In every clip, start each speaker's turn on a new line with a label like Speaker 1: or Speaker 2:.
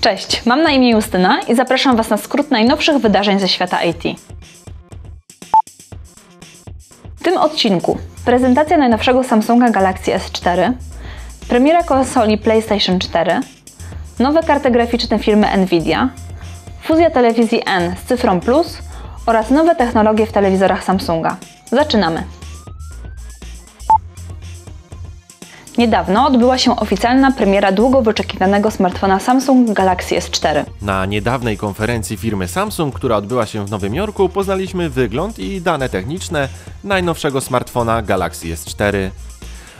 Speaker 1: Cześć, mam na imię Justyna i zapraszam Was na skrót najnowszych wydarzeń ze świata IT. W tym odcinku prezentacja najnowszego Samsunga Galaxy S4, premiera konsoli PlayStation 4, nowe karty graficzne firmy Nvidia, fuzja telewizji N z cyfrą Plus oraz nowe technologie w telewizorach Samsunga. Zaczynamy! Niedawno odbyła się oficjalna premiera długo wyczekiwanego smartfona Samsung Galaxy S4.
Speaker 2: Na niedawnej konferencji firmy Samsung, która odbyła się w Nowym Jorku, poznaliśmy wygląd i dane techniczne najnowszego smartfona Galaxy S4.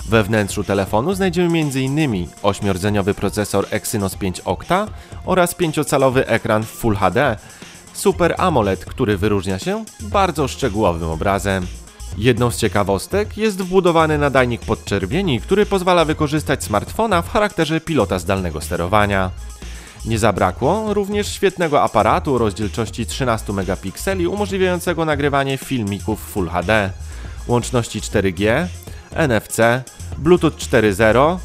Speaker 2: We wnętrzu telefonu znajdziemy m.in. 8-rdzeniowy procesor Exynos 5 Octa oraz 5-calowy ekran Full HD Super AMOLED, który wyróżnia się bardzo szczegółowym obrazem. Jedną z ciekawostek jest wbudowany nadajnik podczerwieni, który pozwala wykorzystać smartfona w charakterze pilota zdalnego sterowania. Nie zabrakło również świetnego aparatu rozdzielczości 13 megapikseli umożliwiającego nagrywanie filmików Full HD, łączności 4G, NFC, Bluetooth 4.0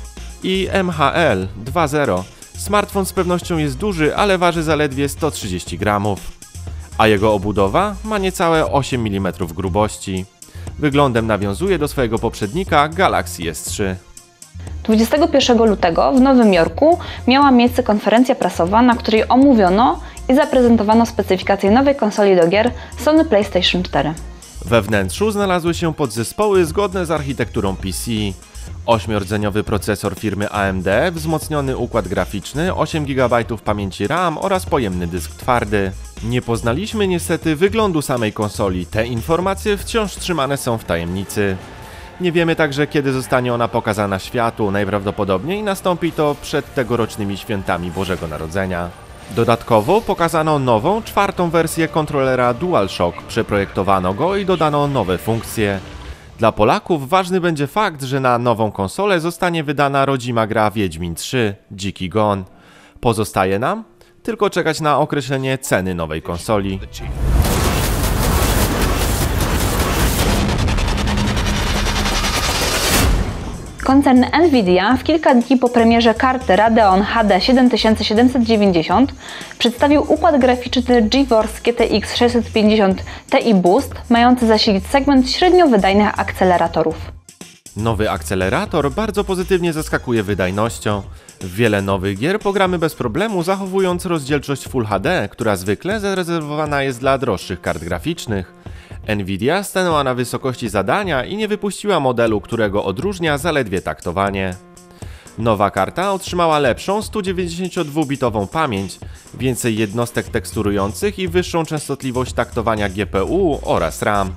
Speaker 2: i MHL 2.0. Smartfon z pewnością jest duży, ale waży zaledwie 130 gramów, a jego obudowa ma niecałe 8 mm grubości. Wyglądem nawiązuje do swojego poprzednika Galaxy S3.
Speaker 1: 21 lutego w Nowym Jorku miała miejsce konferencja prasowa, na której omówiono i zaprezentowano specyfikację nowej konsoli do gier Sony PlayStation 4.
Speaker 2: We wnętrzu znalazły się podzespoły zgodne z architekturą PC. 8-rdzeniowy procesor firmy AMD, wzmocniony układ graficzny, 8 GB pamięci RAM oraz pojemny dysk twardy. Nie poznaliśmy niestety wyglądu samej konsoli, te informacje wciąż trzymane są w tajemnicy. Nie wiemy także kiedy zostanie ona pokazana światu, najprawdopodobniej nastąpi to przed tegorocznymi świętami Bożego Narodzenia. Dodatkowo pokazano nową, czwartą wersję kontrolera DualShock, przeprojektowano go i dodano nowe funkcje. Dla Polaków ważny będzie fakt, że na nową konsolę zostanie wydana rodzima gra Wiedźmin 3 Dziki Gon. Pozostaje nam tylko czekać na określenie ceny nowej konsoli.
Speaker 1: Koncern Nvidia w kilka dni po premierze karty Radeon HD 7790 przedstawił układ graficzny GeForce GTX 650 Ti Boost, mający zasilić segment średnio wydajnych akceleratorów.
Speaker 2: Nowy akcelerator bardzo pozytywnie zaskakuje wydajnością. Wiele nowych gier pogramy bez problemu, zachowując rozdzielczość Full HD, która zwykle zarezerwowana jest dla droższych kart graficznych. Nvidia stanęła na wysokości zadania i nie wypuściła modelu, którego odróżnia zaledwie taktowanie. Nowa karta otrzymała lepszą 192-bitową pamięć, więcej jednostek teksturujących i wyższą częstotliwość taktowania GPU oraz RAM.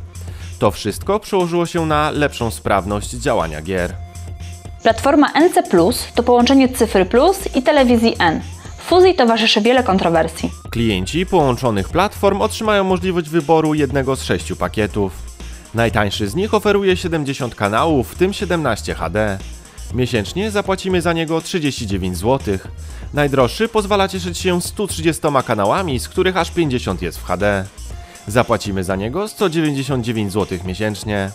Speaker 2: To wszystko przełożyło się na lepszą sprawność działania gier.
Speaker 1: Platforma NC Plus to połączenie cyfry Plus i telewizji N. Fuzji towarzyszy wiele kontrowersji.
Speaker 2: Klienci połączonych platform otrzymają możliwość wyboru jednego z sześciu pakietów. Najtańszy z nich oferuje 70 kanałów, w tym 17 HD. Miesięcznie zapłacimy za niego 39 zł. Najdroższy pozwala cieszyć się 130 kanałami, z których aż 50 jest w HD. Zapłacimy za niego 199 zł miesięcznie.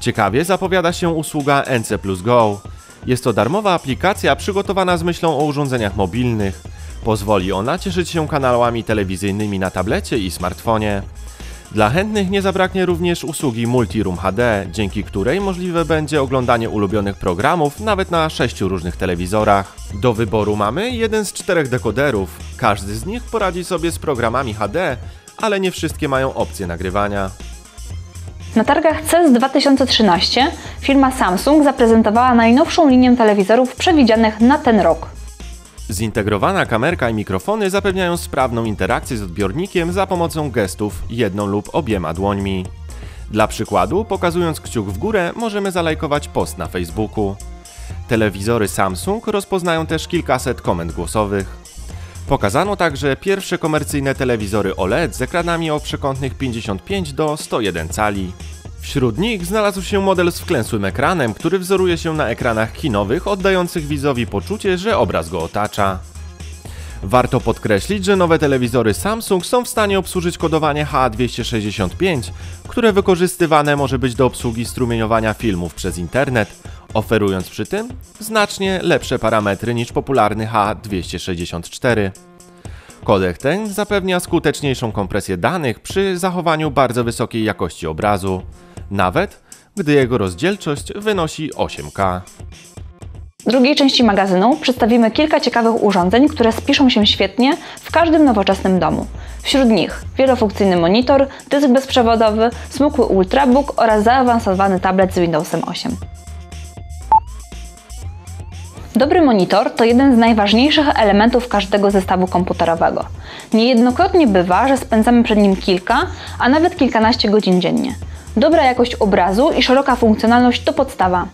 Speaker 2: Ciekawie zapowiada się usługa NC Plus Go. Jest to darmowa aplikacja przygotowana z myślą o urządzeniach mobilnych. Pozwoli ona cieszyć się kanałami telewizyjnymi na tablecie i smartfonie. Dla chętnych nie zabraknie również usługi Multiroom HD, dzięki której możliwe będzie oglądanie ulubionych programów nawet na sześciu różnych telewizorach. Do wyboru mamy jeden z czterech dekoderów. Każdy z nich poradzi sobie z programami HD, ale nie wszystkie mają opcję nagrywania.
Speaker 1: Na targach CES 2013 firma Samsung zaprezentowała najnowszą linię telewizorów przewidzianych na ten rok.
Speaker 2: Zintegrowana kamerka i mikrofony zapewniają sprawną interakcję z odbiornikiem za pomocą gestów jedną lub obiema dłońmi. Dla przykładu, pokazując kciuk w górę, możemy zalajkować post na Facebooku. Telewizory Samsung rozpoznają też kilkaset komend głosowych. Pokazano także pierwsze komercyjne telewizory OLED z ekranami o przekątnych 55 do 101 cali. Wśród nich znalazł się model z wklęsłym ekranem, który wzoruje się na ekranach kinowych, oddających widzowi poczucie, że obraz go otacza. Warto podkreślić, że nowe telewizory Samsung są w stanie obsłużyć kodowanie H265, które wykorzystywane może być do obsługi strumieniowania filmów przez internet oferując przy tym znacznie lepsze parametry niż popularny H264. Kodek ten zapewnia skuteczniejszą kompresję danych przy zachowaniu bardzo wysokiej jakości obrazu, nawet gdy jego rozdzielczość wynosi 8K.
Speaker 1: W drugiej części magazynu przedstawimy kilka ciekawych urządzeń, które spiszą się świetnie w każdym nowoczesnym domu. Wśród nich wielofunkcyjny monitor, dysk bezprzewodowy, smukły Ultrabook oraz zaawansowany tablet z Windowsem 8. Dobry monitor to jeden z najważniejszych elementów każdego zestawu komputerowego. Niejednokrotnie bywa, że spędzamy przed nim kilka, a nawet kilkanaście godzin dziennie. Dobra jakość obrazu i szeroka funkcjonalność to podstawa.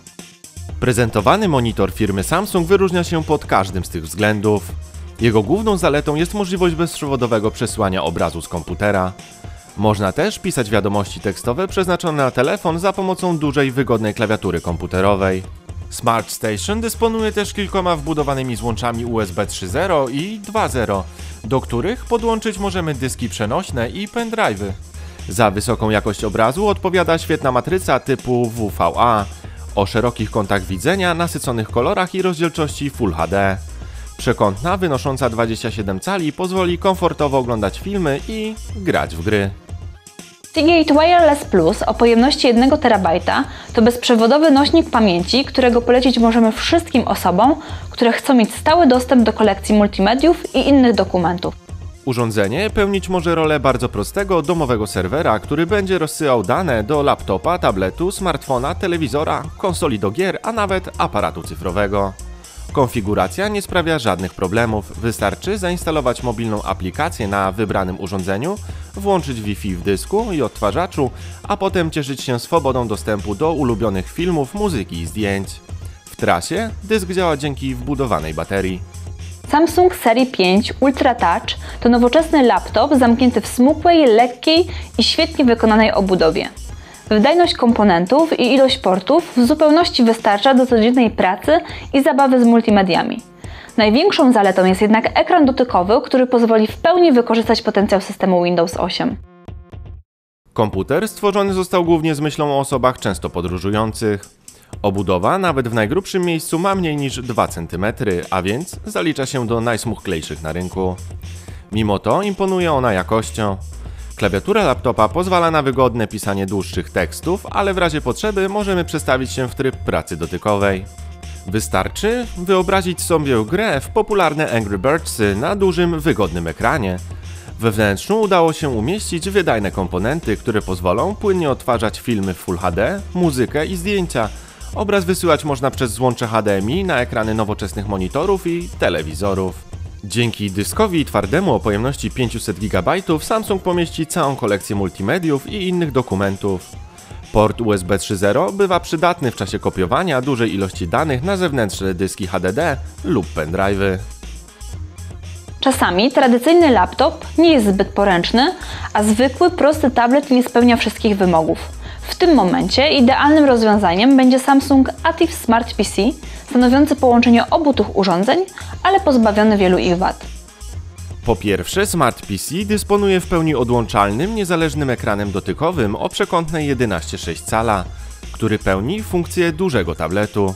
Speaker 2: Prezentowany monitor firmy Samsung wyróżnia się pod każdym z tych względów. Jego główną zaletą jest możliwość bezprzewodowego przesyłania obrazu z komputera. Można też pisać wiadomości tekstowe przeznaczone na telefon za pomocą dużej, wygodnej klawiatury komputerowej. Smart Station dysponuje też kilkoma wbudowanymi złączami USB 3.0 i 2.0, do których podłączyć możemy dyski przenośne i pendrive'y. Za wysoką jakość obrazu odpowiada świetna matryca typu WVA o szerokich kątach widzenia, nasyconych kolorach i rozdzielczości Full HD. Przekątna wynosząca 27 cali pozwoli komfortowo oglądać filmy i grać w gry.
Speaker 1: Seagate Wireless Plus o pojemności 1 TB to bezprzewodowy nośnik pamięci, którego polecić możemy wszystkim osobom, które chcą mieć stały dostęp do kolekcji multimediów i innych dokumentów.
Speaker 2: Urządzenie pełnić może rolę bardzo prostego domowego serwera, który będzie rozsyłał dane do laptopa, tabletu, smartfona, telewizora, konsoli do gier, a nawet aparatu cyfrowego. Konfiguracja nie sprawia żadnych problemów, wystarczy zainstalować mobilną aplikację na wybranym urządzeniu, włączyć Wi-Fi w dysku i odtwarzaczu, a potem cieszyć się swobodą dostępu do ulubionych filmów, muzyki i zdjęć. W trasie dysk działa dzięki wbudowanej baterii.
Speaker 1: Samsung Serii 5 Ultra Touch to nowoczesny laptop zamknięty w smukłej, lekkiej i świetnie wykonanej obudowie. Wydajność komponentów i ilość portów w zupełności wystarcza do codziennej pracy i zabawy z multimediami. Największą zaletą jest jednak ekran dotykowy, który pozwoli w pełni wykorzystać potencjał systemu Windows 8.
Speaker 2: Komputer stworzony został głównie z myślą o osobach często podróżujących. Obudowa nawet w najgrubszym miejscu ma mniej niż 2 cm, a więc zalicza się do najsmuchlejszych na rynku. Mimo to imponuje ona jakością. Klawiatura laptopa pozwala na wygodne pisanie dłuższych tekstów, ale w razie potrzeby możemy przestawić się w tryb pracy dotykowej. Wystarczy wyobrazić sobie grę w popularne Angry Birdsy na dużym, wygodnym ekranie. We wnętrzu udało się umieścić wydajne komponenty, które pozwolą płynnie odtwarzać filmy w Full HD, muzykę i zdjęcia. Obraz wysyłać można przez złącze HDMI na ekrany nowoczesnych monitorów i telewizorów. Dzięki dyskowi twardemu o pojemności 500 GB Samsung pomieści całą kolekcję multimediów i innych dokumentów. Port USB 3.0 bywa przydatny w czasie kopiowania dużej ilości danych na zewnętrzne dyski HDD lub pendrive'y.
Speaker 1: Czasami tradycyjny laptop nie jest zbyt poręczny, a zwykły, prosty tablet nie spełnia wszystkich wymogów. W tym momencie idealnym rozwiązaniem będzie Samsung Ativ Smart PC, stanowiący połączenie obu tych urządzeń, ale pozbawiony wielu ich wad.
Speaker 2: Po pierwsze, Smart PC dysponuje w pełni odłączalnym, niezależnym ekranem dotykowym o przekątnej 11,6 cala, który pełni funkcję dużego tabletu.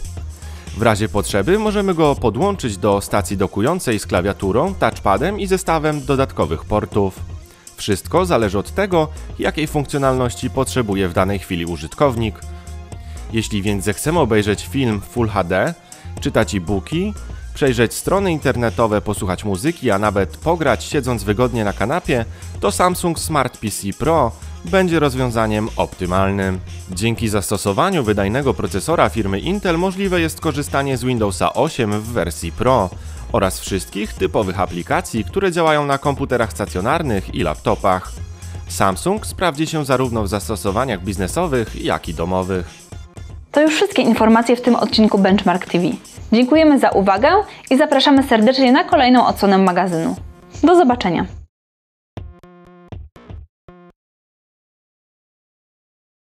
Speaker 2: W razie potrzeby możemy go podłączyć do stacji dokującej z klawiaturą, touchpadem i zestawem dodatkowych portów. Wszystko zależy od tego, jakiej funkcjonalności potrzebuje w danej chwili użytkownik. Jeśli więc zechcemy obejrzeć film Full HD, czytać e-booki, przejrzeć strony internetowe, posłuchać muzyki, a nawet pograć siedząc wygodnie na kanapie, to Samsung Smart PC Pro będzie rozwiązaniem optymalnym. Dzięki zastosowaniu wydajnego procesora firmy Intel możliwe jest korzystanie z Windowsa 8 w wersji Pro oraz wszystkich typowych aplikacji, które działają na komputerach stacjonarnych i laptopach. Samsung sprawdzi się zarówno w zastosowaniach biznesowych, jak i domowych.
Speaker 1: To już wszystkie informacje w tym odcinku Benchmark TV. Dziękujemy za uwagę i zapraszamy serdecznie na kolejną odsłonę magazynu. Do zobaczenia!